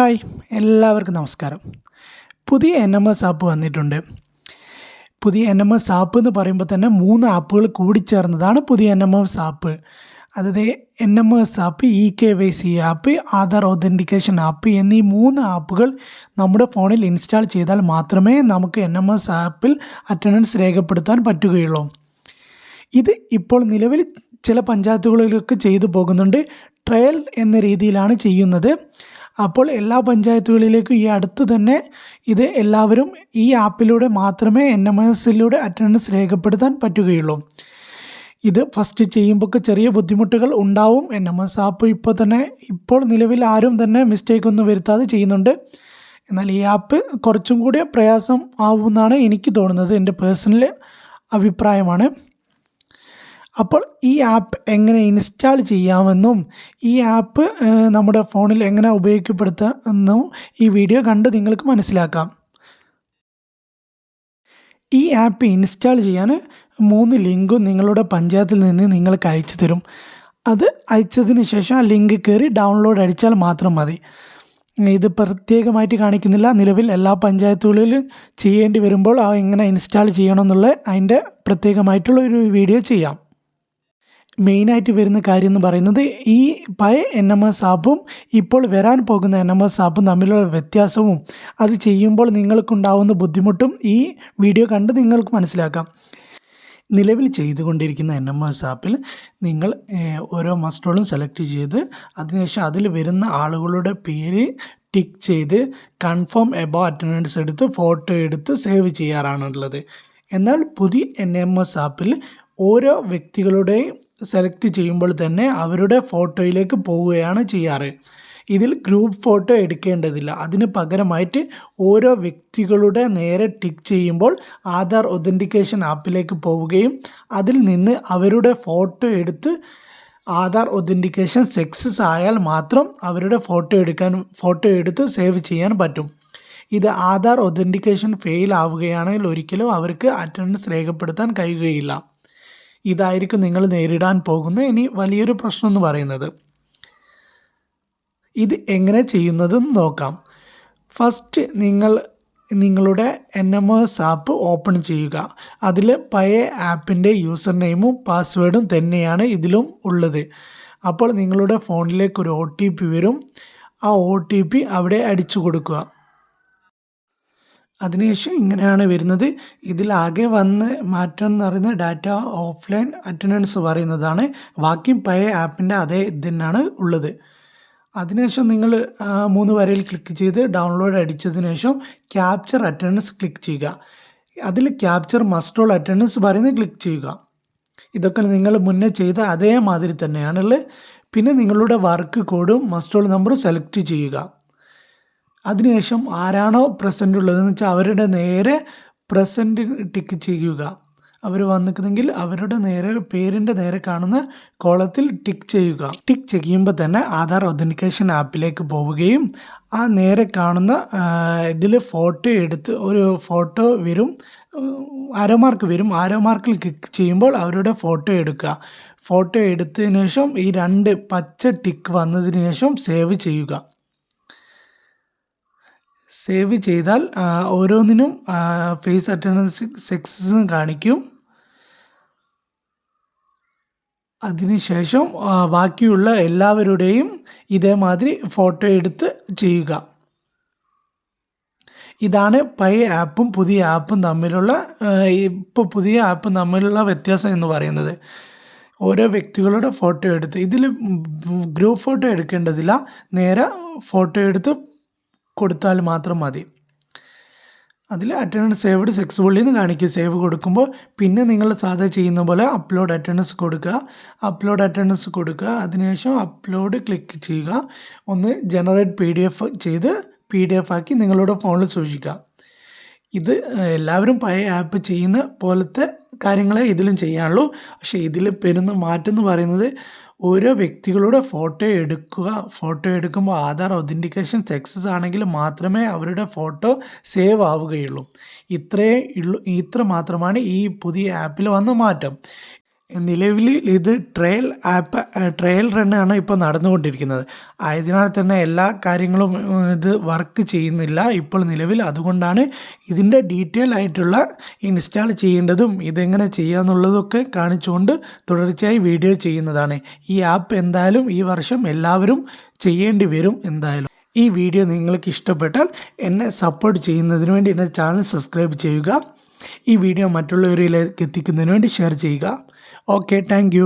Hi എല്ലാവർക്കും നമസ്കാരം. പുതിയ എൻ എം എസ് ആപ്പ് വന്നിട്ടുണ്ട്. പുതിയ എൻ എം എസ് ആപ്പ് എന്ന് പറയുമ്പോൾ തന്നെ മൂന്ന് ആപ്പുകൾ കൂടിച്ചേർന്നതാണ് പുതിയ എൻ എം എസ് ആപ്പ് അതായത് N M S app E K Y C app Aadhaar authentication app എന്നീ മൂന്ന് ആപ്പുകൾ നമ്മുടെ ഫോണിൽ ഇൻസ്റ്റാൾ ചെയ്താൽ മാത്രമേ നമുക്ക് എൻ എം എസ് ആപ്പിൽ അറ്റൻഡൻസ് രേഖപ്പെടുത്താൻ പറ്റുകയുള്ളൂ. ഇത് ഇപ്പോൾ നിലവിൽ ചില പഞ്ചായത്തുകളിലൊക്കെ ചെയ്തു പോകുന്നുണ്ട്. ട്രയൽ എന്ന രീതിയിലാണ് ചെയ്യുന്നത്. അപ്പോൾ എല്ലാ പഞ്ചായത്തുകളിലേക്കും ഈ അടുത്ത് തന്നെ ഇത് എല്ലാവരും ഈ ആപ്പിലൂടെ മാത്രമേ എൻ എം എസിലൂടെ അറ്റൻഡൻസ് രേഖപ്പെടുത്താൻ പറ്റുകയുള്ളൂ. ഇത് ഫസ്റ്റ് ചെയ്യുമ്പോൾ ചെറിയ ബുദ്ധിമുട്ടുകൾ ഉണ്ടാവും. എൻ എം എസ് ആപ്പ് ഇപ്പോൾ തന്നെ ഇപ്പോൾ നിലവിൽ ആരും തന്നെ മിസ്റ്റേക്ക് ഒന്നും വരുത്താതെ ചെയ്യുന്നുണ്ട്. എന്നാൽ ഈ ആപ്പ് കുറച്ചും കൂടി പ്രയാസം ആവുമെന്നാണ് എനിക്ക് തോന്നുന്നത്. എന്റെ പേഴ്സണൽ അഭിപ്രായമാണ്. അപ്പോൾ ഈ ആപ്പ് എങ്ങനെ ഇൻസ്റ്റാൾ ചെയ്യാമെന്നും ഈ ആപ്പ് നമ്മുടെ ഫോണിൽ എങ്ങനെ ഉപയോഗപ്പെടുത്താമെന്നും ഈ വീഡിയോ കണ്ട് നിങ്ങൾക്ക് മനസ്സിലാക്കാം. ഈ ആപ്പ് ഇൻസ്റ്റാൾ ചെയ്യാൻ മൂന്ന് ലിങ്കും നിങ്ങളുടെ പഞ്ചായത്തിൽ നിന്ന് നിങ്ങൾക്ക് അയച്ചു തരും. അത് അയച്ചതിന് ശേഷം ആ ലിങ്ക് കയറി ഡൗൺലോഡ് അടിച്ചാൽ മാത്രം മതി. ഇത് പ്രത്യേകമായിട്ട് കാണിക്കുന്നില്ല. നിലവിൽ എല്ലാ പഞ്ചായത്തുകളിലും ചെയ്യേണ്ടി വരുമ്പോൾ ആ എങ്ങനെ ഇൻസ്റ്റാൾ ചെയ്യണമെന്നുള്ള അതിന്റെ പ്രത്യേകമായിട്ടുള്ള ഒരു വീഡിയോ ചെയ്യാം. മെയിനായിട്ട് വരുന്ന കാര്യം എന്ന് പറയുന്നത് ഈ പഴയ എൻ എം എസ് ആപ്പും ഇപ്പോൾ വരാൻ പോകുന്ന എൻ എം എസ് ആപ്പും തമ്മിലുള്ള വ്യത്യാസവും അത് ചെയ്യുമ്പോൾ നിങ്ങൾക്കുണ്ടാവുന്ന ബുദ്ധിമുട്ടും ഈ വീഡിയോ കണ്ട് നിങ്ങൾക്ക് മനസ്സിലാക്കാം. നിലവിൽ ചെയ്തുകൊണ്ടിരിക്കുന്ന എൻ എം എസ് ആപ്പിൽ നിങ്ങൾ ഓരോ മസ്റ്ററുകളും സെലക്ട് ചെയ്ത് അതിനുശേഷം അതിൽ വരുന്ന ആളുകളുടെ പേര് ടിക്ക് ചെയ്ത് കൺഫേം എബോ അറ്റൻഡൻസ് എടുത്ത് ഫോട്ടോ എടുത്ത് സേവ് ചെയ്യാറാണുള്ളത്. എന്നാൽ പുതിയ എൻ എം എസ് ആപ്പിൽ ഓരോ വ്യക്തികളുടെയും സെലക്ട് ചെയ്യുമ്പോൾ തന്നെ അവരുടെ ഫോട്ടോയിലേക്ക് പോവുകയാണ് ചെയ്യാറ്. ഇതിൽ ഗ്രൂപ്പ് ഫോട്ടോ എടുക്കേണ്ടതില്ല. അതിന് പകരമായിട്ട് ഓരോ വ്യക്തികളുടെ നേരെ ടിക്ക് ചെയ്യുമ്പോൾ ആധാർ ഒതന്റിക്കേഷൻ ആപ്പിലേക്ക് പോവുകയും അതിൽ നിന്ന് അവരുടെ ഫോട്ടോ എടുത്ത് ആധാർ ഒതന്റിക്കേഷൻ സക്സസ് ആയാൽ മാത്രം അവരുടെ ഫോട്ടോ എടുക്കാൻ ഫോട്ടോ എടുത്ത് സേവ് ചെയ്യാൻ പറ്റും. ഇത് ആധാർ ഒതന്റിക്കേഷൻ ഫെയിൽ ആവുകയാണെങ്കിൽ ഒരിക്കലും അവർക്ക് അറ്റൻഡൻസ് രേഖപ്പെടുത്താൻ കഴിയുകയില്ല. ഇതായിരിക്കും നിങ്ങൾ നേരിടാൻ പോകുന്ന ഇനി വലിയൊരു പ്രശ്നം എന്ന് പറയുന്നത്. ഇത് എങ്ങനെ ചെയ്യുന്നതെന്ന് നോക്കാം. ഫസ്റ്റ് നിങ്ങൾ നിങ്ങളുടെ N M S app open ചെയ്യുക. അതിൽ പഴയ ആപ്പിന്റെ യൂസർ നെയിമും പാസ്വേഡും തന്നെയാണ് ഇതിലും ഉള്ളത്. അപ്പോൾ നിങ്ങളുടെ ഫോണിലേക്ക് ഒരു ഒ ടി പി വരും. ആ ഒ ടി പി അവിടെ അടിച്ചു കൊടുക്കുക. അതിനുശേഷം ഇങ്ങനെയാണ് വരുന്നത്. ഇതിലാകെ വന്ന് മാറ്റം എന്ന് പറയുന്നത് ഡാറ്റ ഓഫ്ലൈൻ അറ്റൻഡൻസ് പറയുന്നതാണ്. ബാക്കി പഴയ ആപ്പിന്റെ അതേ ഇത് തന്നെയാണ് ഉള്ളത്. അതിനുശേഷം നിങ്ങൾ മൂന്ന് വരയിൽ ക്ലിക്ക് ചെയ്ത് ഡൗൺലോഡ് അടിച്ചതിന് ശേഷം ക്യാപ്ചർ അറ്റൻഡൻസ് ക്ലിക്ക് ചെയ്യുക. അതിൽ ക്യാപ്ചർ മസ്റ്റോൾ അറ്റൻഡൻസ് പറയുന്നത് ക്ലിക്ക് ചെയ്യുക. ഇതൊക്കെ നിങ്ങൾ മുന്നേ ചെയ്ത അതേമാതിരി തന്നെയാണുള്ളത്. പിന്നെ നിങ്ങളുടെ വർക്ക് കോഡും മസ്റ്റോൾ നമ്പറും സെലക്ട് ചെയ്യുക. അതിനുശേഷം ആരാണോ പ്രസന്റ് ഉള്ളതെന്ന് വെച്ചാൽ അവരുടെ നേരെ പ്രസന്റ് ടിക്ക് ചെയ്യുക. അവർ വന്നിക്കുന്നെങ്കിൽ അവരുടെ നേരെ പേരിന്റെ നേരെ കാണുന്ന കോളത്തിൽ ടിക്ക് ചെയ്യുക. ടിക്ക് ചെയ്യുമ്പോൾ തന്നെ ആധാർ ഒതന്റിക്കേഷൻ ആപ്പിലേക്ക് പോവുകയും ആ നേരെ കാണുന്ന ഇതിൽ ഫോട്ടോ എടുത്ത് ഒരു ഫോട്ടോ വരും ആരോ മാർക്ക് വരും. ആരോ മാർക്കിൽ ക്ലിക്ക് ചെയ്യുമ്പോൾ അവരുടെ ഫോട്ടോ എടുക്കുക. ഫോട്ടോ എടുത്തതിന് ശേഷം ഈ രണ്ട് പച്ച ടിക്ക് വന്നതിന് ശേഷം സേവ് ചെയ്യുക. സേവ് ചെയ്താൽ ഓരോന്നിനും ഫേസ് അറ്റൻഡൻസ് സക്സസ് കാണിക്കും. അതിനുശേഷം ബാക്കിയുള്ള എല്ലാവരുടെയും ഇതേമാതിരി ഫോട്ടോ എടുത്ത് ചെയ്യുക. ഇതാണ് പഴയ ആപ്പും പുതിയ ആപ്പും തമ്മിലുള്ള ഇപ്പോൾ പുതിയ ആപ്പും തമ്മിലുള്ള വ്യത്യാസം എന്ന് പറയുന്നത്. ഓരോ വ്യക്തികളുടെ ഫോട്ടോ എടുത്ത് ഇതിൽ ഗ്രൂപ്പ് ഫോട്ടോ എടുക്കേണ്ടതില്ല. നേരെ ഫോട്ടോ എടുത്ത് കൊടുത്താൽ മാത്രം മതി. അതിൽ അറ്റൻഡൻസ് സേവ്ഡ് സക്സസ്ഫുള്ളി എന്ന് കാണിക്കും. സേവ് കൊടുക്കുമ്പോൾ പിന്നെ നിങ്ങൾ സാധാ ചെയ്യുന്ന പോലെ അപ്ലോഡ് അറ്റൻഡൻസ് കൊടുക്കുക. അപ്ലോഡ് അറ്റൻഡൻസ് കൊടുക്കുക. അതിനുശേഷം അപ്ലോഡ് ക്ലിക്ക് ചെയ്യുക. ഒന്ന് ജനറേറ്റ് പി ഡി എഫ് ചെയ്ത് പി ഡി എഫ് ആക്കി നിങ്ങളുടെ ഫോണിൽ സൂക്ഷിക്കുക. ഇത് എല്ലാവരും പഴയ ആപ്പ് ചെയ്യുന്ന പോലത്തെ കാര്യങ്ങളെ ഇതിലും ചെയ്യാനുള്ളൂ. പക്ഷേ ഇതിൽ പെരുന്ന മാറ്റം എന്ന് പറയുന്നത് ഓരോ വ്യക്തികളുടെ ഫോട്ടോ എടുക്കുക ഫോട്ടോ എടുക്കുമ്പോൾ ആധാർ ഒതന്റിക്കേഷൻ സക്സസ് ആണെങ്കിൽ മാത്രമേ അവരുടെ ഫോട്ടോ സേവ് ആവുകയുള്ളൂ. ഇത്രയേ ഉള്ളൂ ഇത്ര മാത്രമാണ് ഈ പുതിയ ആപ്പിൽ വന്ന മാറ്റം. നിലവിൽ ഇത് ട്രയൽ ആപ്പ് ട്രയൽ റണ്ണാണ് ഇപ്പോൾ നടന്നുകൊണ്ടിരിക്കുന്നത്. ആയതിനാൽ തന്നെ എല്ലാ കാര്യങ്ങളും ഇത് വർക്ക് ചെയ്യുന്നില്ല ഇപ്പോൾ നിലവിൽ. അതുകൊണ്ടാണ് ഇതിന്റെ ഡീറ്റെയിൽ ആയിട്ടുള്ള ഇൻസ്റ്റാൾ ചെയ്യേണ്ടതും ഇതെങ്ങനെ ചെയ്യാമെന്നുള്ളതൊക്കെ കാണിച്ചുകൊണ്ട് തുടർച്ചയായി വീഡിയോ ചെയ്യുന്നതാണ്. ഈ ആപ്പ് എന്തായാലും ഈ വർഷം എല്ലാവരും ചെയ്യേണ്ടി വരും എന്തായാലും. ഈ വീഡിയോ നിങ്ങൾക്ക് ഇഷ്ടപ്പെട്ടാൽ എന്നെ സപ്പോർട്ട് ചെയ്യുന്നതിന് വേണ്ടി എന്റെ ചാനൽ സബ്സ്ക്രൈബ് ചെയ്യുക. ഈ വീഡിയോ മറ്റുള്ളവരിലേക്ക് എത്തിക്കുന്നതിന് വേണ്ടി ഷെയർ ചെയ്യുക. Okay thank